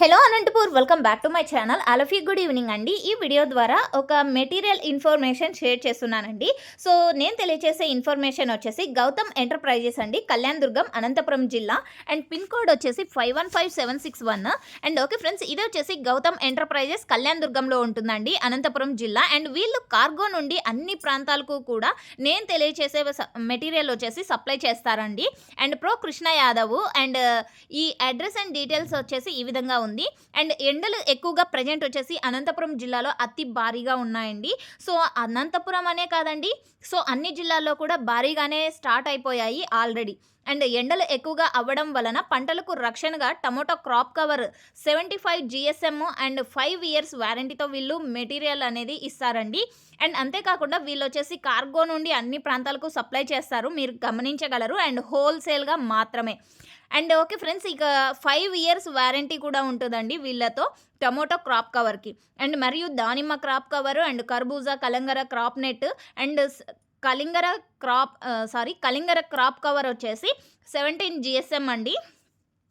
Hello Anantapur welcome back to my channel. అలఫీ good evening అండి. ఈ video ద్వారా ఒక మెటీరియల్ ఇన్ఫర్మేషన్ షేర్ చేస్తున్నానండి. సో నేను తెలియజేసే ఇన్ఫర్మేషన్ వచ్చేసి గౌతమ్ ఎంటర్ప్రైజెస్ అండి కళ్యాణ్ దుర్గం అనంతపురం జిల్లా అండ్ పిన్ కోడ్ వచ్చేసి five one five seven six one. And okay friends ఇది వచ్చేసి గౌతమ్ ఎంటర్ప్రైజెస్ కళ్యాణ్ దుర్గంలో ఉంటుందండి అనంతపురం జిల్లా. అండ్ వీళ్ళు కార్గో నుండి అన్ని ప్రాంతాలకు కూడా నేను తెలియజేసే మెటీరియల్ వచ్చేసి సప్లై చేస్తారండి. And pro Krishna Yadav and ఈ అడ్రస్ అండ్ డీటెయిల్స్ వచ్చేసి ఈ విధంగా ఉంది. అండ్ ఎండలు ఎక్కువగా ప్రజెంట్ వచ్చేసి అనంతపురం జిల్లాలో అతి భారీగా ఉన్నాయండి. సో అనంతపురం అనే కాదండి. సో అన్ని జిల్లాల్లో కూడా భారీగానే స్టార్ట్ అయిపోయాయి ఆల్రెడీ. అండ్ ఎండలు ఎక్కువగా అవ్వడం వలన పంటలకు రక్షణగా tomato crop cover seventy five GSM and five years వారంటీతో వీళ్ళు మెటీరియల్ అనేది ఇస్తారండి. అండ్ అంతేకాకుండా వీళ్ళు వచ్చేసి కార్గో నుండి అన్ని ప్రాంతాలకు సప్లై చేస్తారు. మీరు గమనించగలరు. అండ్ హోల్సేల్గా మాత్రమే. అండ్ ఓకే ఫ్రెండ్స్ ఇక ఫైవ్ ఇయర్స్ వారంటీ కూడా ఉంటుందండి వీళ్ళతో టమోటో క్రాప్ కవర్కి. అండ్ మరియు దానిమ్మ క్రాప్ కవర్ అండ్ కర్బూజా కలంగర క్రాప్ నెట్ అండ్ కలింగర క్రాప్ సారీ కలింగర క్రాప్ కవర్ వచ్చేసి సెవెంటీన్ జిఎస్ఎం అండి.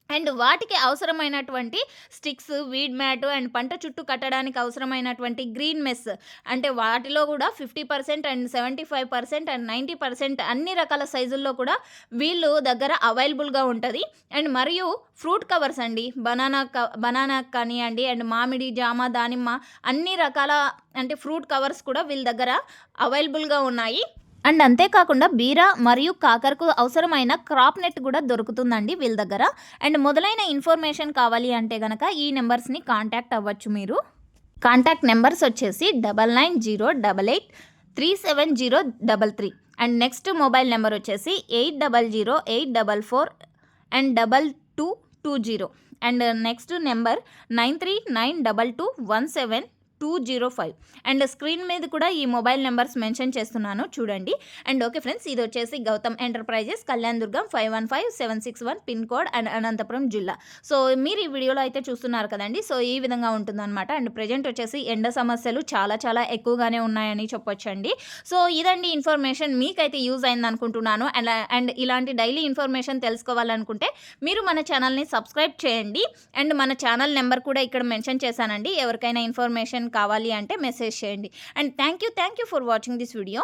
అండ్ వాటికి అవసరమైనటువంటి స్టిక్స్ వీడ్ మ్యాట్ అండ్ పంట చుట్టూ కట్టడానికి అవసరమైనటువంటి గ్రీన్ మెస్ అంటే వాటిలో కూడా fifty percent and seventy five percent and ninety percent అన్ని రకాల సైజుల్లో కూడా వీళ్ళు దగ్గర అవైలబుల్గా ఉంటుంది. అండ్ మరియు ఫ్రూట్ కవర్స్ అండి బనానా క బనానా కానివ్వండి అండ్ మామిడి జామ దానిమ్మ అన్ని రకాల అంటే ఫ్రూట్ కవర్స్ కూడా వీళ్ళ దగ్గర అవైలబుల్గా ఉన్నాయి. అండ్ అంతేకాకుండా బీరా మరియు కాకరకు అవసరమైన క్రాప్ నెట్ కూడా దొరుకుతుందండి వీళ్ళ దగ్గర. అండ్ మొదలైన ఇన్ఫర్మేషన్ కావాలి అంటే కనుక ఈ నెంబర్స్ని కాంటాక్ట్ అవ్వచ్చు మీరు. కాంటాక్ట్ నెంబర్స్ వచ్చేసి double nine zero double eight three seven zero double three. And next mobile number వచ్చేసి eight double zero eight double four and double two two zero. And next number nine three nine double two one seven two zero five. And screen మీద కూడా ఈ mobile numbers mention చేస్తున్నాను చూడండి. And okay friends ఇది వచ్చేసి Gautam enterprises Kalyan Durgam five one five seven six one pin code and Anantapuram జిల్లా. So మీరు ఈ వీడియోలో అయితే చూస్తున్నారు కదండి. సో ఈ విధంగా ఉంటుందన్నమాట. అండ్ ప్రజెంట్ వచ్చేసి ఎండ సమస్యలు చాలా చాలా ఎక్కువగానే ఉన్నాయని చెప్పొచ్చండి. సో ఇదండి ఇన్ఫర్మేషన్ మీకైతే యూజ్ అయింది అనుకుంటున్నాను. అండ్ అండ్ ఇలాంటి డైలీ ఇన్ఫర్మేషన్ తెలుసుకోవాలనుకుంటే మీరు మన ఛానల్ని సబ్స్క్రైబ్ చేయండి. అండ్ మన ఛానల్ నెంబర్ కూడా ఇక్కడ మెన్షన్ చేశానండి. ఎవరికైనా ఇన్ఫర్మేషన్ కావాలి అంటే మెసేజ్ చేయండి. And thank you thank you for watching this video.